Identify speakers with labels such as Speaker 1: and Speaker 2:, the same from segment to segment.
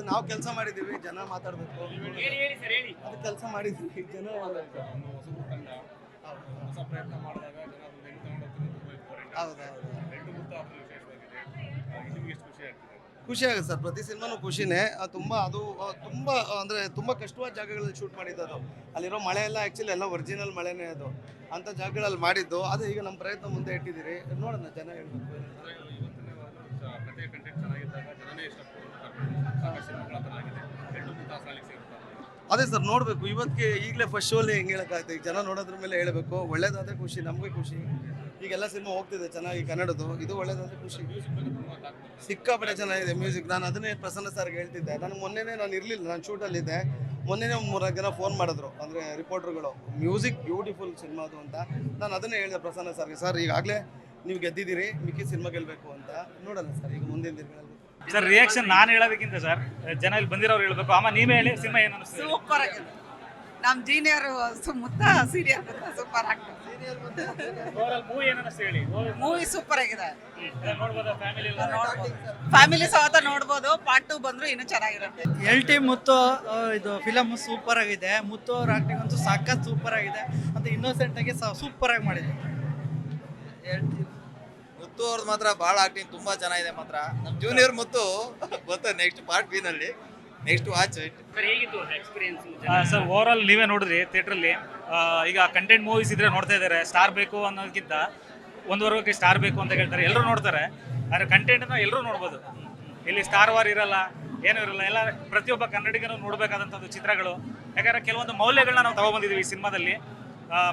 Speaker 1: ಅದು ನಾವು ಕೆಲಸ ಮಾಡಿದ್ದೀವಿ ಜನ ಮಾತಾಡಬೇಕು. ಅದು ಕೆಲಸ ಮಾಡಿದ್ದೀವಿ ಜನ
Speaker 2: ಖುಷಿ
Speaker 1: ಆಗುತ್ತೆ ಸರ್ ಪ್ರತಿ ಸಿನಿಮಾನು ಖುಷಿನೇ. ಅದು ತುಂಬ ಅದು ತುಂಬ ಅಂದರೆ ತುಂಬ ಕಷ್ಟವಾದ ಜಾಗಗಳಲ್ಲಿ ಶೂಟ್ ಮಾಡಿದ್ದು ಅದು. ಅಲ್ಲಿರೋ ಮಳೆ ಎಲ್ಲ ಆ್ಯಕ್ಚುಲಿ ಎಲ್ಲ ಒರಿಜಿನಲ್ ಮಳೆನೇ ಅದು. ಅಂಥ ಜಾಗಗಳಲ್ಲಿ ಮಾಡಿದ್ದು. ಅದು ಈಗ ನಮ್ಮ ಪ್ರಯತ್ನ ಮುಂದೆ ಇಟ್ಟಿದ್ದೀರಿ. ನೋಡೋಣ ಜನ ಹೇಳ್ಬೇಕು.
Speaker 2: ಕಥೆಯ ಕಂಟೆಂಟ್ ಚೆನ್ನಾಗಿದ್ದಾಗ ಜನನೇ ಆಗಿದೆ ಎರಡು
Speaker 1: ಅದೇ ಸರ್ ನೋಡಬೇಕು. ಇವತ್ತಿಗೆ ಈಗಲೇ ಫಸ್ಟ್ ಶೋಲಿ ಹೆಂಗೆ ಹೇಳೋಕ್ಕಾಗುತ್ತೆ ಈಗ ಜನ ನೋಡೋದ್ರ ಮೇಲೆ ಹೇಳಬೇಕು. ಒಳ್ಳೇದಾದ್ರೆ ಖುಷಿ ನಮಗೆ ಖುಷಿ. ಈಗೆಲ್ಲ ಸಿನಿಮಾ ಹೋಗ್ತಿದೆ ಚೆನ್ನಾಗಿ ಕನ್ನಡದು ಇದು ಒಳ್ಳೇದಾದ್ರೆ ಖುಷಿ. ಸಿಕ್ಕಾಪಟ್ಟೆ ಚೆನ್ನಾಗಿದೆ ಮ್ಯೂಸಿಕ್ ನಾನು ಅದನ್ನೇ ಪ್ರಸನ್ನ ಸರ್ಗೆ ಹೇಳ್ತಿದ್ದೆ. ನಾನು ಮೊನ್ನೆನೇ ನಾನು ಇರಲಿಲ್ಲ ನಾನು ಶೂಟಲ್ಲಿದ್ದೆ ಮೊನ್ನೆನೇ ಮೂರು ಜನ ಫೋನ್ ಮಾಡಿದ್ರು. ಅಂದರೆ ರಿಪೋರ್ಟ್ರುಗಳು ಮ್ಯೂಸಿಕ್ ಬ್ಯೂಟಿಫುಲ್ ಸಿನಿಮಾ ಅದು ಅಂತ. ನಾನು ಅದನ್ನೇ ಹೇಳಿದೆ ಪ್ರಸನ್ನ ಸರ್ಗೆ ಸರ್ ಈಗಾಗಲೇ ನೀವು ಗೆದ್ದಿದ್ದೀರಿ ಮಿಕ್ಕಿ ಸಿನಿಮಾ ಗೆಲ್ಲಬೇಕು ಅಂತ ನೋಡೋಣ ಸರ್ ಈಗ ಮುಂದಿನ ದಿನಗಳಲ್ಲಿ.
Speaker 3: ಸರ್ ರಿಯಾಕ್ಷನ್ ನಾನು ಹೇಳೋದಕ್ಕಿಂತ ಸರ್. ಜನ ಇಲ್ಲಿ ಬಂದಿರೋರು ಹೇಳ್ಬೇಕು. ಅಮ್ಮ ನೀವೇ ಹೇಳಿ ಸಿನಿಮಾ ಏನು ಅನಿಸ್ತು
Speaker 4: ಸೂಪರ್ ಆಗಿದೆ. ನಮ್ಮ ಜೀನಿಯರ್ ಸುತ್ತ ಸೀರಿಯಲ್ ಸೂಪರ್ ಆಗ್ತದೆ
Speaker 3: ಮೂವಿ ಏನು ಅನಿಸ್ತು ಹೇಳಿ?
Speaker 4: ಮೂವಿ ಸೂಪರ್ ಆಗಿದೆ.
Speaker 3: ನೋಡ್ಬೋದಾ? ಫ್ಯಾಮಿಲಿ
Speaker 4: ಫ್ಯಾಮಿಲಿ ಸಹ ನೋಡ್ಬೋದು? ಪಾರ್ಟ್ ಟು ಬಂದ್ರು ಇನ್ನೂ ಚೆನ್ನಾಗಿರುತ್ತೆ.
Speaker 5: ಎಲ್ ಟಿ ಮುತ್ತು ಇದು ಫಿಲಮ್ ಸೂಪರ್ ಆಗಿದೆ. ಮುತ್ತು ಅವ್ರ ಆಕ್ಟಿಂಗ್ ಅಂತೂ ಸಾಕಷ್ಟು ಸೂಪರ್ ಆಗಿದೆ. ಅಂತ ಇನ್ನೋಸೆಂಟ್ ಆಗಿ ಸೂಪರ್ ಆಗಿ
Speaker 6: ಮುತ್ತು ಅವ್ರದ್ದು ಮಾತ್ರ ಭಾಳ ಆಕ್ಟಿಂಗ್ ತುಂಬಾ ಚೆನ್ನಾಗಿದೆ ಮಾತ್ರ. ನಮ್ಮ ಜೂನಿಯರ್ ಮುತ್ತು ಗೊತ್ತ ನೆಕ್ಸ್ಟ್ ಪಾರ್ಟ್ ಬಿ ನಲ್ಲಿ. ನೆಕ್ಸ್ಟ್ ವಾಚ್ ಇಟ್
Speaker 3: ಸರ್ ಹೇಗಿತ್ತು ಎಕ್ಸ್ಪೀರಿಯನ್ಸ್ ಸರ್ ಓವರ್ ಆಲ್ ನೀವೇ ನೋಡಿದ್ರಿ ಥಿಯೇಟ್ರಲ್ಲಿ ಈಗ ಕಂಟೆಂಟ್ ಮೂವೀಸ್ ಇದ್ರೆ ನೋಡ್ತಾ ಇದ್ದಾರೆ. ಸ್ಟಾರ್ ಬೇಕು ಅನ್ನೋದಕ್ಕಿಂತ ಒಂದು ವರ್ಗಕ್ಕೆ ಸ್ಟಾರ್ ಬೇಕು ಅಂತ ಹೇಳ್ತಾರೆ. ಎಲ್ಲರೂ ನೋಡ್ತಾರೆ. ಆದರೆ ಕಂಟೆಂಟ್ನ ಎಲ್ಲರೂ ನೋಡ್ಬೋದು. ಇಲ್ಲಿ ಸ್ಟಾರ್ ವಾರ್ ಇರಲ್ಲ ಏನೂ ಇರಲ್ಲ. ಎಲ್ಲ ಪ್ರತಿಯೊಬ್ಬ ಕನ್ನಡಿಗನು ನೋಡಬೇಕಾದಂಥದ್ದು ಚಿತ್ರಗಳು. ಯಾಕಂದ್ರೆ ಕೆಲವೊಂದು ಮೌಲ್ಯಗಳನ್ನ ನಾವು ತಗೊಬಂದಿದ್ದೀವಿ ಈ ಸಿನಿಮಾದಲ್ಲಿ.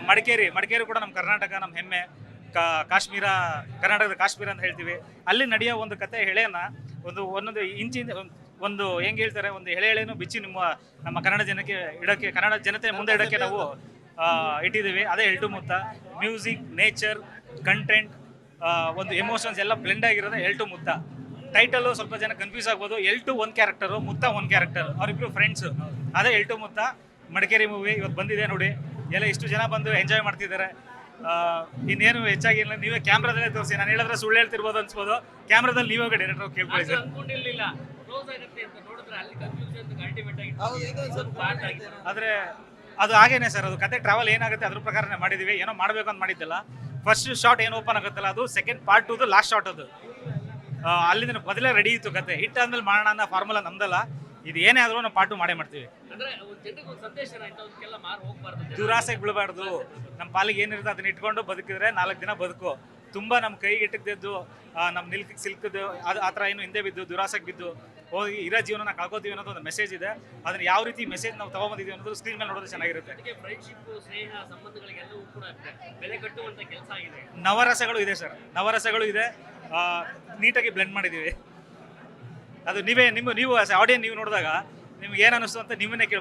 Speaker 3: ಮಡಿಕೇರಿ. ಮಡಿಕೇರಿ ಕೂಡ ನಮ್ಮ ಕರ್ನಾಟಕ ನಮ್ಮ ಹೆಮ್ಮೆ. ಕಾ- ಕಾಶ್ಮೀರ, ಕರ್ನಾಟಕದ ಕಾಶ್ಮೀರ ಅಂತ ಹೇಳ್ತೀವಿ. ಅಲ್ಲಿ ನಡೆಯೋ ಒಂದು ಕತೆ ಎಳೆಯನ್ನ ಒಂದು ಒಂದೊಂದು ಇಂಚಿನ ಒಂದ್- ಹೆಂಗೆ ಹೇಳ್ತಾರೆ, ಒಂದು ಎಳೆ ಎಳೆನು ಬಿಚ್ಚಿ ನಿಮ್ಮ, ನಮ್ಮ ಕನ್ನಡ ಜನಕ್ಕೆ ಇಡೋಕ್ಕೆ, ಕನ್ನಡ ಜನತೆ ಮುಂದೆ ಇಡೋಕ್ಕೆ ನಾವು ಇಟ್ಟಿದ್ದೀವಿ. ಅದೇ Elttu Mutta. Music, nature, content ಒಂದು ಎಮೋಷನ್ಸ್ ಎಲ್ಲ ಬ್ಲೆಂಡ್ ಆಗಿರೋದೇ ಎಲ್ಟು ಮುತ್ತ. ಟೈಟಲ್ಲು ಸ್ವಲ್ಪ ಜನ ಕನ್ಫ್ಯೂಸ್ ಆಗ್ಬೋದು. ಎಲ್ಟು ಒಂದು ಕ್ಯಾರೆಕ್ಟರು, ಮುತ್ತ ಒಂದು ಕ್ಯಾರೆಕ್ಟರ್. ಅವರಿಬ್ರು ಫ್ರೆಂಡ್ಸು ಅದೇ ಎಲ್ಟು ಮುತ್ತ. ಮಡಿಕೇರಿ ಮೂವಿ ಇವತ್ತು ಬಂದಿದೆ ನೋಡಿ. ಎಲ್ಲ ಇಷ್ಟು ಜನ ಬಂದು ಎಂಜಾಯ್ ಮಾಡ್ತಿದ್ದಾರೆ. ಇನ್ನೇನು ಹೆಚ್ಚಾಗಿ ಇಲ್ಲ ನೀವೇ ಕ್ಯಾಮ್ರಾದಲ್ಲೇ ತೋರಿಸಿ. ನಾನು ಹೇಳಿದ್ರೆ ಸುಳ್ಳು ಹೇಳ್ತಿರ್ಬೋದು ಅನ್ಸ್ಬೋದು. ಕ್ಯಾಮ್ರಾದಲ್ಲಿ ನೀವೇ ಡೈರೆಕ್ಟರ್ ಕೇಳ್ಕೊಳ್ಳಿ ಸರ್.
Speaker 7: ಅನ್ಕೊಂಡಿರ್ಲಿಲ್ಲ. ಕ್ಲೋಸ್ ಆಗುತ್ತೆ ಅಂತ ನೋಡಿದ್ರೆ ಅಲ್ಲಿ ಕನ್ಫ್ಯೂಷನ್ ಅಲ್ಟಿಮೇಟ್ ಆಗಿ ಪಾರ್ಟ್ ಆಗಿದೆ
Speaker 3: ಆದರೆ ಅದು ಹಾಗೇನೆ ಸರ್ ಅದು ಕತೆ ಟ್ರಾವೆಲ್ ಏನಾಗುತ್ತೆ ಅದ್ರ ಪ್ರಕಾರನೇ ಮಾಡಿದೀವಿ. ಏನೋ ಮಾಡಬೇಕು ಅಂತ ಮಾಡಿದ್ದಲ್ಲ. ಫಸ್ಟ್ ಶಾಟ್ ಏನು ಓಪನ್ ಆಗುತ್ತಲ್ಲ ಅದು second part to last shot ಅದು. ಅಲ್ಲಿಂದ ಮೊದಲೇ ರೆಡಿ ಇತ್ತು ಕತೆ. ಹಿಟ್ ಆದ್ಮೇಲೆ ಮಾಡೋಣ ಅನ್ನೋ ಫಾರ್ಮುಲಾ ನಮ್ದಲ್ಲ. ಇದು ಏನೇ ಆದ್ರೂ ನಾವು ಪಾಠ ಮಾಡೇ ಮಾಡ್ತೀವಿ. ದುರಾಸೆಗೆ ಬೀಳಬಾರ್ದು. ನಮ್ಮ ಪಾಲಿಗೆ ಏನಿರುತ್ತೆ ಅದನ್ನ ಇಟ್ಕೊಂಡು ಬದುಕಿದ್ರೆ ನಾಲ್ಕು ದಿನ ಬದುಕು. ತುಂಬ ನಮ್ಮ ಕೈಗೆ ಇಟ್ಟಿದ್ದು ನಮ್ಮ ನಿಲ್ಕಿಗೆ ಸಿಲ್ಕದ್ದು ಅದು ಆ ಥರ ಏನು ಹಿಂದೆ ಬಿದ್ದು ದುರಾಸೆಗೆ ಬಿದ್ದು ಹೋಗಿ ಇರೋ ಜೀವನ ಕಳ್ಕೊತೀವಿ ಅನ್ನೋದು ಒಂದು ಮೆಸೇಜ್ ಇದೆ. ಅದನ್ನ ಯಾವ ರೀತಿ ಮೆಸೇಜ್ ನಾವು ತಗೊಂಬಂದಿದ್ದೀವಿ ಅನ್ನೋದು ಸ್ಕ್ರೀನ್ ಮೇಲೆ ನೋಡೋದು ಚೆನ್ನಾಗಿರುತ್ತೆ. ನವರಸಗಳು ಇದೆ ಸರ್. ನವರಸಗಳು ಇದೆ. ನೀಟಾಗಿ ಬ್ಲೆಂಡ್ ಮಾಡಿದ್ದೀವಿ ಅದು ನೀವೇ ನಿಮ್ಮ ನೀವು ಆಡಿಯನ್ ನೀವು ನೋಡಿದಾಗ ನಿಮ್ಗೆ ಏನು ಅನ್ನಿಸ್ತು ಅಂತ ನಿಮ್ಮನ್ನೇ ಕೇಳ್ಬೋದು.